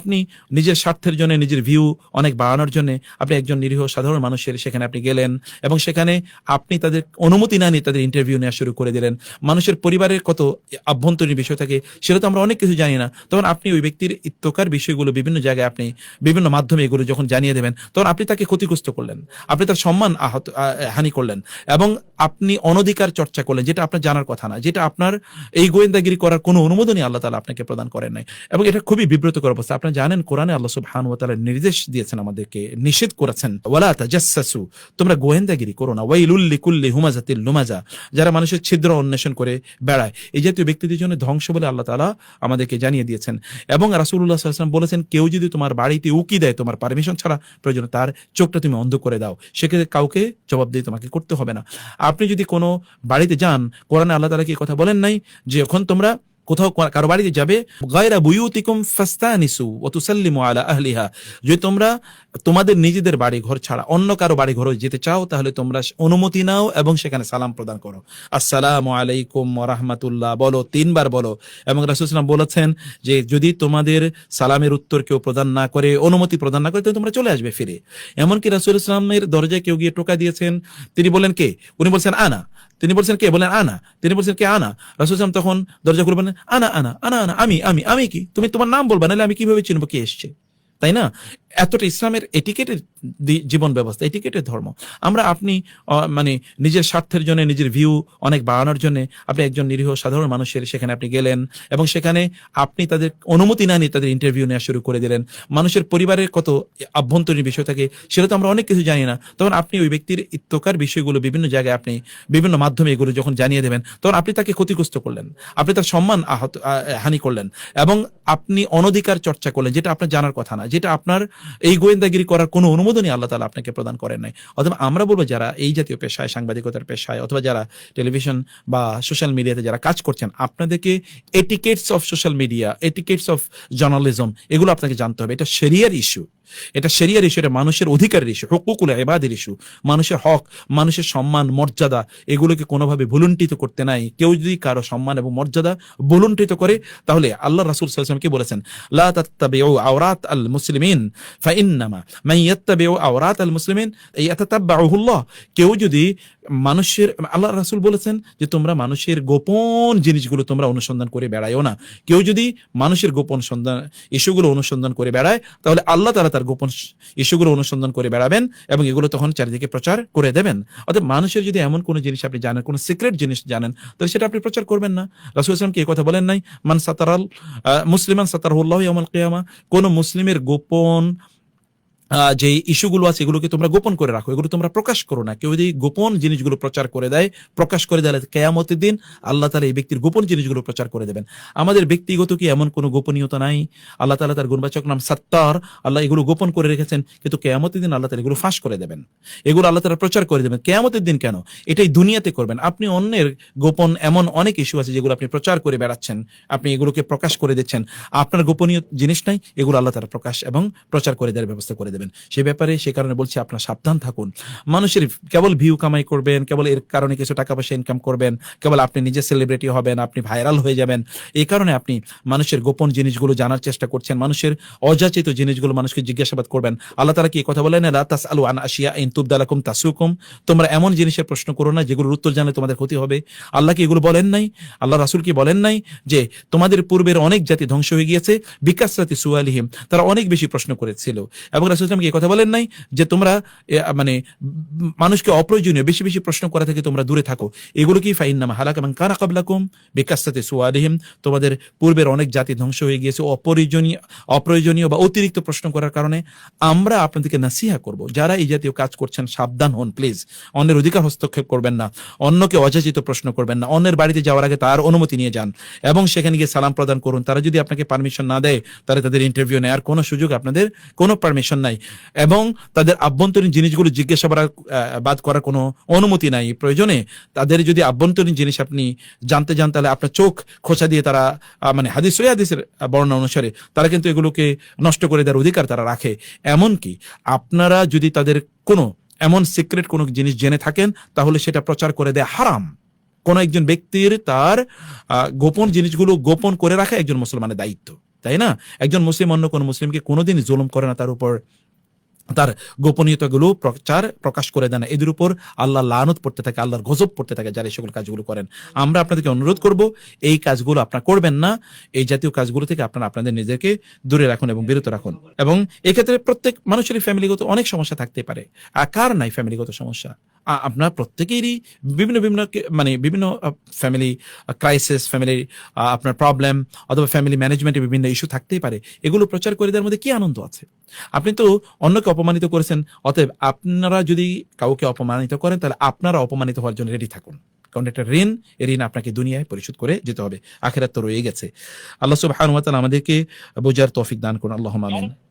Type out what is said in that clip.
আপনি নিজের স্বার্থের জন্য নিজের ভিউ অনেক বাড়ানোর জন্য আপনি একজন নিরীহ সাধারণ মানুষের সেখানে আপনি গেলেন এবং সেখানে আপনি তাদের অনুমতি না নিয়ে তাদের ইন্টারভিউ নেওয়া শুরু করে দিলেন। মানুষের পরিবারের কত আভ্যন্তরীণ বিষয় থাকে সেটা তো আমরা অনেক কিছু জানি না। তখন আপনি ওই ব্যক্তির ইত্যকার বিষয়গুলো বিভিন্ন জায়গায় আপনি বিভিন্ন মাধ্যমে এগুলো যখন জানিয়ে দেবেন তখন আপনি তাকে ক্ষতিগ্রস্ত করলেন। আপনি তার সম্মান আহত আহ, হানি করলেন এবং আপনি অনধিকার চর্চা করলেন যেটা আপনার জানার কথা না যেটা আপনার এই গোয়েন্দাগিরি করার কোনো অনুমোদনই আল্লাহ তালা আপনাকে প্রদান করেন নাই। এবং এটা খুবই বিব্রতকর অবস্থা। আপনারা জানেন কোরআনে আল্লাহ সুবহান ওয়া তাআলা নির্দেশ দিয়েছেন আমাদেরকে, নিষেধ করেছেন। ওয়ালা তাজাসসু তোমরা গোয়েন্দাগিরি করো না। ওয়াইলুল লিকুল্লি হুমাজাতিল লুমাজা, যারা মানুষের ছিদ্র অন্বেষণ করে বেড়ায়। এই জাতীয় ব্যক্তিদের জন্য ধ্বংস বলে আল্লাহ তাআলা আমাদেরকে জানিয়ে দিয়েছেন। এবং রাসূলুল্লাহ সাল্লাল্লাহু আলাইহি বলেছেন, কেউ যদি তোমার বাড়িতে উকি দেয়, তোমার পারমিশন ছাড়া, প্রয়োজন তার চোখটা তুমি অন্ধ করে দাও। সেক্ষেত্রে কাউকে জবাবদিহি তোমাকে করতে হবে না। আপনি যদি কোনো বাড়িতে যান, কোরআনে আল্লাহ তাআলা কি কথা বলেন নাই? যে এখন তোমরা কোথাও কারও বাড়িতে যাবে, গায়রা বুয়ুতিকুম ফাস্তানিসু ওয়া তুসাল্লিমু আলা আহলিহা। যদি তোমরা তোমাদের নিজেদের বাড়ি ঘর ছাড়া অন্য কারও বাড়ি ঘরে যেতে চাও, তাহলে তোমরা অনুমতি নাও এবং সেখানে সালাম প্রদান করো। আসসালামু আলাইকুম রাহমাতুল্লাহ বলো, তিনবার বলো। এবং রাসূল সাল্লাল্লাহু আলাইহি বলেছেন যে, যদি তোমাদের সালামের উত্তর কেউ প্রদান না করে, অনুমতি প্রদান না করে, তাহলে তোমরা চলে আসবে ফিরে। এমনকি রাসূল ইসলামের দরজায় কেউ গিয়ে টোকা দিয়েছেন, তিনি বলেন কে? উনি বলছেন, আনা। তিনি বলছেন কে? বলেন আনা। তিনি বলছেন কে? আনা। রাসুলাম তখন দরজা খুলে বলেন আনা আনা আনা আনা, আমি আমি আমি কি? তুমি তোমার নাম বলবা, নাহলে আমি কীভাবে চিনবো কে এসছে? তাই না? এতটা ইসলামের এটিকেটের জীবন ব্যবস্থা, এটিকেটের ধর্ম। আমরা আপনি মানে নিজের স্বার্থের জন্য, নিজের ভিউ অনেক বাড়ানোর জন্য আপনি একজন নিরীহ সাধারণ মানুষের সেখানে আপনি গেলেন এবং সেখানে আপনি তাদের অনুমতি না নিয়ে তাদের ইন্টারভিউ নেওয়া শুরু করে দিলেন। মানুষের পরিবারের কত আভ্যন্তরীণ বিষয় থাকে সেটা তো আমরা অনেক কিছু জানি না। তখন আপনি ওই ব্যক্তির ইত্যকার বিষয়গুলো বিভিন্ন জায়গায় আপনি বিভিন্ন মাধ্যমে এগুলো যখন জানিয়ে দেবেন, তখন আপনি তাকে ক্ষতিগ্রস্ত করলেন। আপনি তার সম্মান আহত হানি করলেন এবং আপনি অনধিকার চর্চা করলেন, যেটা আপনার জানার কথা না, যেটা আপনার এই গোয়েন্দাগিরি করার কোনো অনুমোদনই আল্লাহ তালা আপনাকে প্রদান করেন নাই। অথবা আমরা বলব যারা এই জাতীয় পেশায়, সাংবাদিকতার পেশায় অথবা যারা টেলিভিশন বা সোশ্যাল মিডিয়াতে যারা কাজ করছেন, আপনাদেরকে etiquettes of social media, etiquettes of journalism, এগুলো আপনাকে জানতে হবে। এটা সেরিয়ার ইস্যু। এটা সেরিয়ার ইস্যু এটা মানুষের অধিকারের ইস্যু হকুকুল এবাদের ইস্যু মানুষের হক, মানুষের সম্মান, মর্যাদা, এগুলোকে কোনোভাবে ভুলুণ্ঠিত করতে নাই। কেউ যদি কারও সম্মান এবং মর্যাদা ভুলুণ্ঠিত করে, তাহলে আল্লাহ রাসুল সাল্লাল্লাহু কি বলেছেন, লা তাত্তাবিউ আওরাত আল মুসলিমিন ফাইন্নামা মান ইয়াত্তাবিউ আওরাত আল মুসলিমিন ইয়াতাতাব্বাউহুল্লাহ কেউ যদি মানুষের, আল্লাহ রাসূল বলেছেন যে, তোমরা মানুষের গোপন জিনিসগুলো তোমরা অনুসন্ধান করে বেড়াইও না। কেউ যদি মানুষের গোপন সন্ধান, ইস্যুগুলো অনুসন্ধান করে বেড়ায়, তাহলে আল্লাহ তাআলা তার গোপন ইস্যুগুলো অনুসন্ধান করে বেড়াবেন এবং এগুলো তখন চারিদিকে প্রচার করে দেবেন। অর্থাৎ মানুষের যদি এমন কোনো জিনিস আপনি জানেন, কোনো সিক্রেট জিনিস জানেন তাহলে সেটা আপনি প্রচার করবেন না। রাসুল ইসলামকে এই কথা বলেন নাই? মান সাতারাল মুসলিমান সাতারহুল্লাহ ইয়াউমাল কিয়ামা, কোন মুসলিমের গোপন যে ইস্যুগুলো আছে এগুলোকে তোমরা গোপন করে রাখো, এগুলো তোমরা প্রকাশ করো না। কেউ যদি গোপন জিনিসগুলো প্রচার করে দেয়, প্রকাশ করে দেয় কেয়ামতের দিন আল্লাহ তালা এই ব্যক্তির গোপন জিনিসগুলো প্রচার করে দেবেন। আমাদের ব্যক্তিগত কি এমন কোনো গোপনীয়তা নাই? আল্লাহ তালা তার গুণবাচক নাম সত্তার, আল্লাহ এগুলো গোপন করে রেখেছেন, কিন্তু কেয়ামতের দিন আল্লাহ তালা এগুলো ফাঁস করে দেবেন। এগুলো আল্লাহ তালা প্রচার করে দেবেন। কেয়ামতের দিন কেন? এটাই দুনিয়াতে করবেন। আপনি অন্যের গোপন এমন অনেক ইস্যু আছে যেগুলো আপনি প্রচার করে বেড়াচ্ছেন, আপনি এগুলোকে প্রকাশ করে দিচ্ছেন। আপনার গোপনীয় জিনিস নাই, এগুলো আল্লাহ তালা প্রকাশ এবং প্রচার করে দেওয়ার ব্যবস্থা করে দেবেন। সে ব্যাপারে সে কারণে বলছি আপনার সাবধান থাকুন। মানুষের কেবল ভিউ কামাই করবেন, কেবল এর কারণে কিছু টাকা পয়সা ইনকাম করবেন, কেবল আপনি নিজে সেলিব্রিটি হবেন, আপনি ভাইরাল হয়ে যাবেন। এই কারণে আপনি মানুষের গোপন জিনিসগুলো জানার চেষ্টা করছেন, মানুষের অযাচিত জিনিসগুলো মানুষকে জিজ্ঞাসাবাদ করবেন। আল্লাহ তারা কি কথা বলেন? লা তাস আলু আন আশিয়া ইন তুবদালাকুম তাসুকুম। তোমরা এমন জিনিসের প্রশ্ন করো না, যেগুলোর উত্তর জানলে তোমাদের ক্ষতি হবে। আল্লাহ কি এগুলো বলেন নাই? আল্লাহ রাসুল কি বলেন নাই? যে তোমাদের পূর্বের অনেক জাতি ধ্বংস হয়ে গিয়েছে বিকাশ বিকাশরাতি সুয়ালিহিম। তারা অনেক বেশি প্রশ্ন করেছিল। এবং রাসূল ইসলাম কি কথা বলেন নাই যে তোমরা মানে মানুষকে অপ্রয়োজনীয়, বেশি বেশি প্রশ্ন করা থেকে তোমরা দূরে থাকো। এগুলো কি ফাইন্নামা হালাক এবং কারা কাবলাকুম বিকাশরাতি সুয়ালিহিম? তোমাদের পূর্বের অনেক জাতি ধ্বংস হয়ে গিয়েছে অপ্রয়োজনীয় অপ্রয়োজনীয় বা অতিরিক্ত প্রশ্ন করার কারণে আমরা আপনাদেরকে নাসিহা করব। যারা এই জাতীয় কাজ করছেন, সাবধান হন প্লিজ অন্যের অধিকার হস্তক্ষেপ করবেন না, অন্যকে অযাচিত প্রশ্ন করবেন না। অন্যের বাড়িতে যাওয়ার আগে তার অনুমতি নিয়ে যান এবং সেখানে গিয়ে সালাম প্রদান করুন। তারা যদি আপনাকে পারমিশন না দেয়, তাহলে তাদের ইন্টারভিউ নেওয়ার কোনো সুযোগ আপনাদের, কোনো পারমিশন নাই। এবং তাদের আভ্যন্তরীণ জিনিসগুলো জিজ্ঞাসাবাদ করার কোনো অনুমতি নাই, প্রয়োজনে তাদের যদি আভ্যন্তরীণ জিনিস আপনি জানতে যান, তাহলে আপনার চোখ খোঁচা দিয়ে তারা মানে হাদিস সই হাদিসের বর্ণনা অনুসারে তারা কিন্তু এগুলোকে নষ্ট করে দেওয়ার অধিকার তারা রাখে। এমনকি আপনারা যদি তাদের কোনো, এমন সিক্রেট কোনো জিনিস জেনে থাকেন, তাহলে সেটা প্রচার করে দেয় হারাম। কোন একজন ব্যক্তির তার গোপন জিনিসগুলো গোপন করে রাখা একজন মুসলমানের দায়িত্ব, তাই না? একজন মুসলিম, অন্য কোন মুসলিমকে কোনোদিন জুলুম করে না তার উপর তার গোপনীয়তাগুলো প্রচার প্রকাশ করে দেন। এদের উপর আল্লাহ লানত পড়তে থাকে, আল্লাহর গজব পড়তে থাকে যারা এই সকল কাজগুলো করেন। আমরা আপনাদেরকে অনুরোধ করব, এই কাজগুলো আপনারা করবেন না, এই জাতীয় কাজগুলো থেকে আপনারা আপনাদের নিজেকে দূরে রাখুন এবং বিরত রাখুন। এবং এক্ষেত্রে প্রত্যেক মানুষেরই ফ্যামিলিগত অনেক সমস্যা থাকতে পারে। আর কার নাই ফ্যামিলিগত সমস্যা? আপনার প্রত্যেকেরই বিভিন্ন বিভিন্ন মানে বিভিন্ন ফ্যামিলি ক্রাইসিস ফ্যামিলি আপনার প্রবলেম অথবা ফ্যামিলি ম্যানেজমেন্টে বিভিন্ন ইস্যু থাকতেই পারে। এগুলো প্রচার করে দেওয়ার মধ্যে কি আনন্দ আছে? আপনি তো অন্যকে অপমানিত করেছেন, অতএব আপনারা যদি কাউকে অপমানিত করেন, তাহলে আপনারা অপমানিত হওয়ার জন্য রেডি থাকুন। কারণ একটা ঋণ এই ঋণ আপনাকে দুনিয়ায় পরিশোধ করে যেতে হবে। আখেরাত তো রয়ে গেছে। আল্লাহ তাআলা আমাদেরকে বোঝার তৌফিক দান করুন। আল্লাহ আমিন।